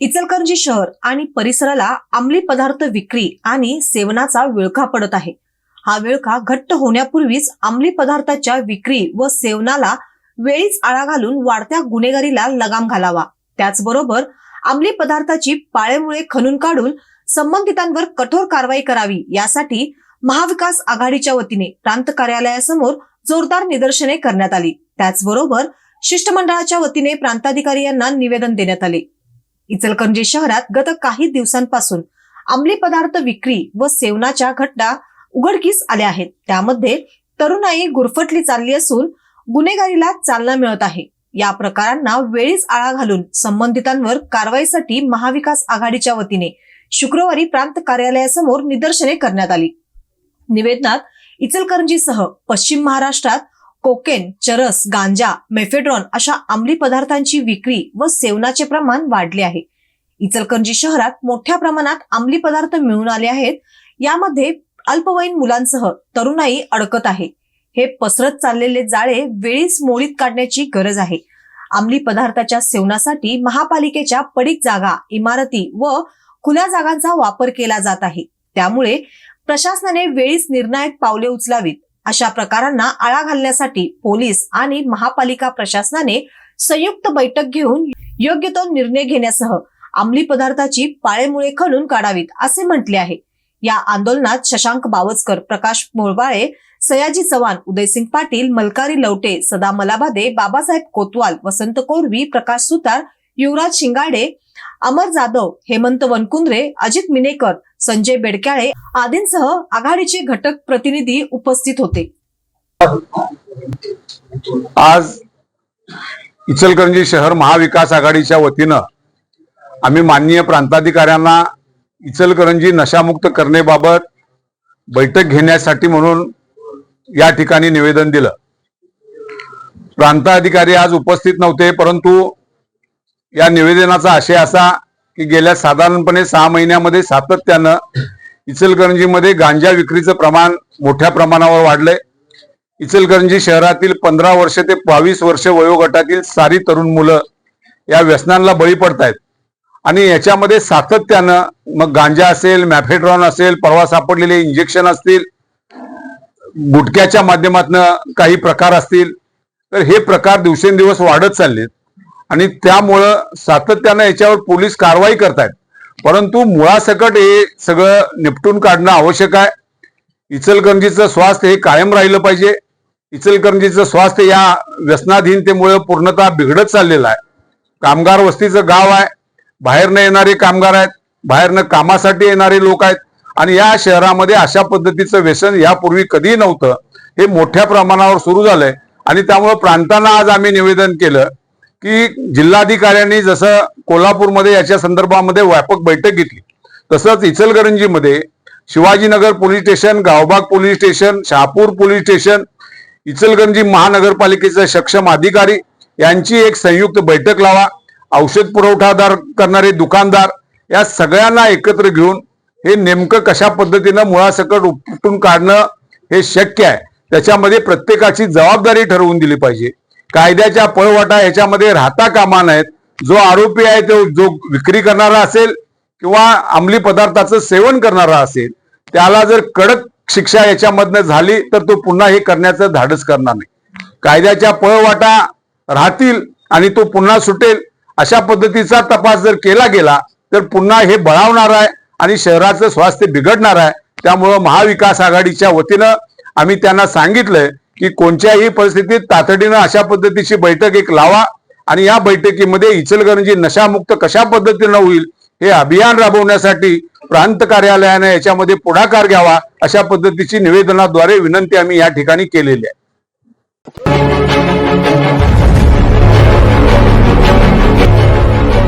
इचलकरंजी शहर आणि परिसराला अंमली पदार्थ विक्री आणि सेवनाचा विळखा पडत आहे. हा विळखा घट्ट होण्यापूर्वीच अंमली पदार्थाच्या विक्री व सेवनाला वेळीच आळा घालून वाढत्या गुन्हेगारीला लगाम घालावा. त्याचबरोबर अंमली पदार्थाची पाळेमुळे खणून काढून संबंधितांवर कठोर कारवाई करावी यासाठी महाविकास आघाडीच्या वतीने प्रांत कार्यालयासमोर जोरदार निदर्शने करण्यात आली. त्याचबरोबर शिष्टमंडळाच्या वतीने प्रांताधिकारी यांना निवेदन देण्यात आले. इचलकरंजी शहरात गत काही दिवसांपासून अंमली पदार्थ विक्री व सेवनाच्या घटना उघडकीस आल्या आहेत. त्यामध्ये तरुणाई गुरफटली चालली असून गुन्हेगारीला चालना मिळत आहे. या प्रकारांना वेळीच आळा घालून संबंधितांवर कारवाईसाठी महाविकास आघाडीच्या वतीने शुक्रवारी प्रांत कार्यालयासमोर निदर्शने करण्यात आली. निवेदनात इचलकरंजीसह पश्चिम महाराष्ट्रात कोकेन चरस गांजा मेफेड्रॉन अशा अंमली पदार्थांची विक्री व सेवनाचे प्रमाण वाढले आहे. इचलकरंजी शहरात मोठ्या प्रमाणात अंमली पदार्थ मिळून आले आहेत. यामध्ये अल्पवयीन मुलांसह तरुणाई अडकत आहे. हे पसरत चाललेले जाळे वेळीच मोडीत काढण्याची गरज आहे. अंमली पदार्थाच्या सेवनासाठी महापालिकेच्या पडीक जागा इमारती व खुल्या जागांचा वापर केला जात आहे. त्यामुळे प्रशासनाने वेळीच निर्णायक पावले उचलावीत. अशा प्रकारांना आळा घालण्यासाठी पोलीस आणि महापालिका प्रशासनाने संयुक्त बैठक घेऊन योग्य तो निर्णय घेण्यासह अंमली पदार्थाची पाळेमुळे खणून काढावीत असे म्हटले आहे. या आंदोलनात शशांक बावचकर प्रकाश मोळबाळे सयाजी चव्हाण उदयसिंग पाटील मलकारी लवटे सदा मलाबादे बाबासाहेब कोतवाल वसंत कोरवी प्रकाश सुतार युवराज शिंगाडे अमर जाधव हेमंत वनकुंद्रे अजित मिनेकर संजय बेडक्याळे आदींसह आघाडीचे घटक प्रतिनिधी उपस्थित होते. आज इचलकरंजी शहर महाविकास आघाडीच्या वतीनं आम्ही माननीय प्रांताधिकाऱ्यांना इचलकरंजी नशामुक्त करण्याबाबत बैठक घेण्यासाठी म्हणून या ठिकाणी निवेदन दिलं. प्रांताधिकारी आज उपस्थित नव्हते परंतु या निवेदनाचा आशय असा की गेल्या साधारणपणे सहा महिन्यामध्ये सातत्यानं इचलकरंजीमध्ये गांजा विक्रीचं प्रमाण मोठ्या प्रमाणावर वाढलंय. इचलकरंजी शहरातील पंधरा वर्ष ते बावीस वर्ष वयोगटातील सारी तरुण मुलं या व्यसनांना बळी पडतायत. आणि याच्यामध्ये सातत्यानं मग गांजा असेल मॅफेड्रॉन असेल परवा सापडलेले इंजेक्शन असतील गुटख्याच्या माध्यमातून काही प्रकार असतील तर हे प्रकार दिवसेंदिवस वाढत चाललेत. आणि त्यामुळं सातत्यानं याच्यावर पोलीस कारवाई करतायत. परंतु मुळासकट हे सगळं निपटून काढणं आवश्यक आहे. इचलकरंजीचं स्वास्थ्य हे कायम राहिलं पाहिजे. इचलकरंजीचं स्वास्थ्य या व्यसनाधीनतेमुळे पूर्णतः बिघडत चाललेलं आहे. कामगार वस्तीचं गाव आहे. बाहेरनं येणारे कामगार आहेत. बाहेरनं कामासाठी येणारे लोक आहेत. आणि या शहरामध्ये अशा पद्धतीचं व्यसन यापूर्वी कधीही नव्हतं. हे मोठ्या प्रमाणावर सुरू झालंय. आणि त्यामुळं प्रांतांना आज आम्ही निवेदन केलं की जिल्हाधिकाऱ्यांनी जसं कोल्हापूरमध्ये याच्या संदर्भामध्ये व्यापक बैठक घेतली तसंच इचलकरंजीमध्ये Shivajinagar police station Gavbag police station Shahapur police station Ichalkaranji महानगरपालिकेचे सक्षम अधिकारी यांची एक संयुक्त बैठक लावा औषध पुरवठादार करणारे दुकानदार या सगळ्यांना एकत्र घेऊन हे नेमकं कशा पद्धतीनं मुळासकट उपटून काढणं हे शक्य आहे. त्याच्यामध्ये प्रत्येकाची जबाबदारी ठरवून दिली पाहिजे. कायद्याच्या पळवाटा याच्यामध्ये राहता कामा नाहीत जो आरोपी आहे तो जो विक्री करणारा असेल किंवा अंमली पदार्थाचं सेवन करणारा असेल त्याला जर कडक शिक्षा याच्यामधनं झाली तर तो पुन्हा हे करण्याचं धाडस करणार नाही. कायद्याच्या पळवाटा राहतील आणि तो पुन्हा सुटेल अशा पद्धतीचा तपास जर केला गेला तर पुन्हा हे बळावणार आहे आणि शहराचं स्वास्थ्य बिघडणार आहे. त्यामुळं महाविकास आघाडीच्या वतीनं आम्ही त्यांना सांगितलंय की कोणत्याही परिस्थितीत तातडीनं अशा पद्धतीची बैठक एक लावा आणि या बैठकीमध्ये इचलकरंजी नशामुक्त कशा पद्धतीनं होईल हे अभियान राबवण्यासाठी प्रांत कार्यालयाने याच्यामध्ये पुढाकार घ्यावा अशा पद्धतीची निवेदनाद्वारे विनंती आम्ही या ठिकाणी केलेली आहे.